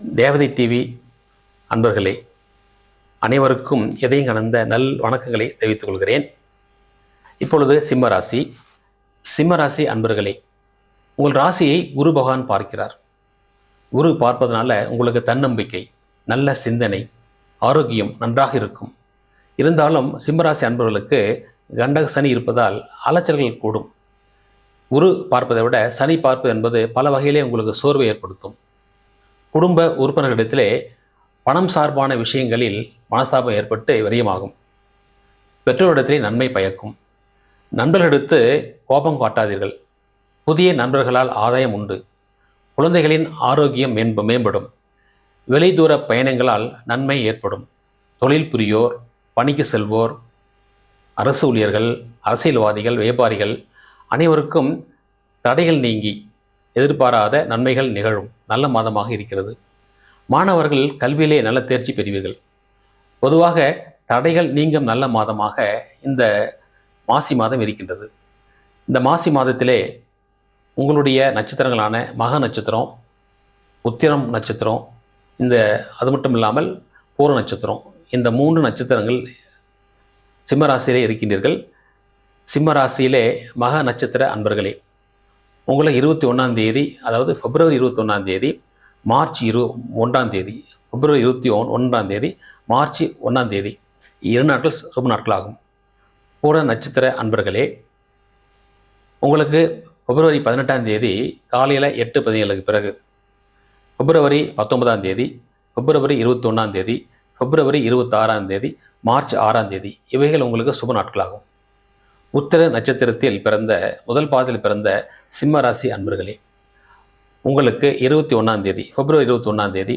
தேவதை டிவி அன்பர்களே அனைவருக்கும் எதையும் கடந்த நல் வணக்கங்களை தெரிவித்துக் கொள்கிறேன். இப்பொழுது சிம்மராசி சிம்மராசி அன்பர்களே உங்கள் ராசியை குரு பகவான் பார்க்கிறார். குரு பார்ப்பதனால உங்களுக்கு தன்னம்பிக்கை நல்ல சிந்தனை ஆரோக்கியம் நன்றாக இருக்கும். இருந்தாலும் சிம்மராசி அன்பர்களுக்கு கண்டக சனி இருப்பதால் அலைச்சல்கள் கூடும். குரு பார்ப்பதை விட சனி பார்ப்பது என்பது பல வகையிலே உங்களுக்கு சோர்வை ஏற்படுத்தும். குடும்ப உறுப்பினர்களிடத்திலே பணம் சார்பான விஷயங்களில் மனசாபம் ஏற்பட்டு விரயமாகும். பெற்றோரிடத்திலே நன்மை பயக்கும். நண்பர்களிடத்து கோபம் காட்டாதீர்கள். புதிய நண்பர்களால் ஆதாயம் உண்டு. குழந்தைகளின் ஆரோக்கியம் மேம்ப மேம்படும். வெளிதூர பயணங்களால் நன்மை ஏற்படும். தொழில் புரியோர் பணிக்கு செல்வோர் அரசு ஊழியர்கள் அரசியல்வாதிகள் வியாபாரிகள் அனைவருக்கும் தடைகள் நீங்கி எதிர்பாராத நன்மைகள் நிகழும். நல்ல மாதமாக இருக்கிறது. மாணவர்கள் கல்வியிலே நல்ல தேர்ச்சி பெறுவீர்கள். பொதுவாக தடைகள் நீங்கும் நல்ல மாதமாக இந்த மாசி மாதம் இருக்கின்றது. இந்த மாசி மாதத்திலே உங்களுடைய நட்சத்திரங்களான மக நட்சத்திரம் உத்திரம் நட்சத்திரம் இந்த அது மட்டும் இல்லாமல் பூர நட்சத்திரம் இந்த மூன்று நட்சத்திரங்கள் சிம்மராசியிலே இருக்கின்றீர்கள். சிம்மராசியிலே மக நட்சத்திர அன்பர்களே உங்களை இருபத்தி ஒன்றாம் தேதி அதாவது பிப்ரவரி இருபத்தி ஒன்றாம் தேதி மார்ச் இரு ஒன்றாம் தேதி பிப்ரவரி இருபத்தி ஒன் ஒன்றாம் தேதி மார்ச் ஒன்றாம் தேதி இரு நாட்கள் சுப நாட்கள் ஆகும் பூர நட்சத்திர அன்பர்களே உங்களுக்கு பிப்ரவரி பதினெட்டாம் தேதி காலையில் எட்டு பதினேழுக்கு பிறகு பிப்ரவரி பத்தொன்பதாம் தேதி பிப்ரவரி இருபத்தொன்னாம் தேதி பிப்ரவரி இருபத்தாறாம் தேதி மார்ச் ஆறாம் தேதி இவைகள் உங்களுக்கு சுப நாட்களாகும். உத்தர நட்சத்திரத்தில் பிறந்த முதல் பாதத்தில் பிறந்த சிம்ம ராசி அன்பர்களே உங்களுக்கு இருபத்தி ஒன்றாம் தேதி பிப்ரவரி இருபத்தி ஒன்றாம் தேதி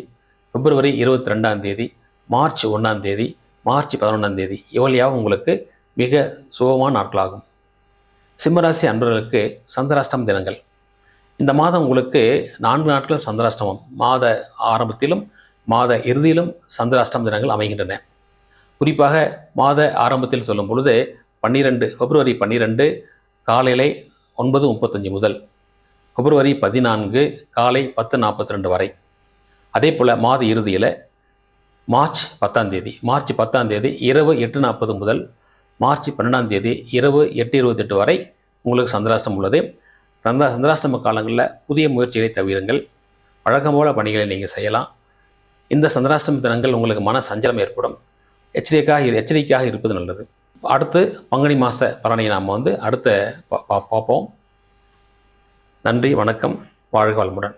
பிப்ரவரி இருபத்தி ரெண்டாம் தேதி மார்ச் ஒன்றாம் தேதி மார்ச் பதினொன்றாம் தேதி இவ்வளியாக உங்களுக்கு மிக சுபமான நாட்களாகும். சிம்மராசி அன்பர்களுக்கு சந்திராஷ்டம் தினங்கள். இந்த மாதம் உங்களுக்கு நான்கு நாட்கள் சந்திராஷ்டமம். மாத ஆரம்பத்திலும் மாத இறுதியிலும் சந்திராஷ்டம் தினங்கள் அமைகின்றன. குறிப்பாக மாத ஆரம்பத்தில் சொல்லும் பொழுது பன்னிரெண்டு பிப்ரவரி பன்னிரெண்டு காலையிலே ஒன்பது முப்பத்தஞ்சு முதல் பிப்ரவரி பதினான்கு காலை பத்து நாற்பத்தி ரெண்டு வரை. அதே போல் மாத இறுதியில் மார்ச் பத்தாம் தேதி மார்ச் பத்தாம் தேதி இரவு எட்டு நாற்பது முதல் மார்ச் பன்னெண்டாம் தேதி இரவு எட்டு இருபத்தெட்டு வரை உங்களுக்கு சந்திராஷ்டம் உள்ளது. தந்த சந்திராஷ்டம காலங்களில் புதிய முயற்சிகளை தவிருங்கள். வழக்கம் போல பணிகளை நீங்கள் செய்யலாம். இந்த சந்திராஷ்டம தினங்கள் உங்களுக்கு மன சஞ்சலம் ஏற்படும். எச்சரிக்கையாக எச்சரிக்கையாக இருப்பது நல்லது. அடுத்து பங்குனி மாத பலனை நாம் வந்து அடுத்த பா- பா- பார்ப்போம். நன்றி வணக்கம் வாழ்க வளமுடன்.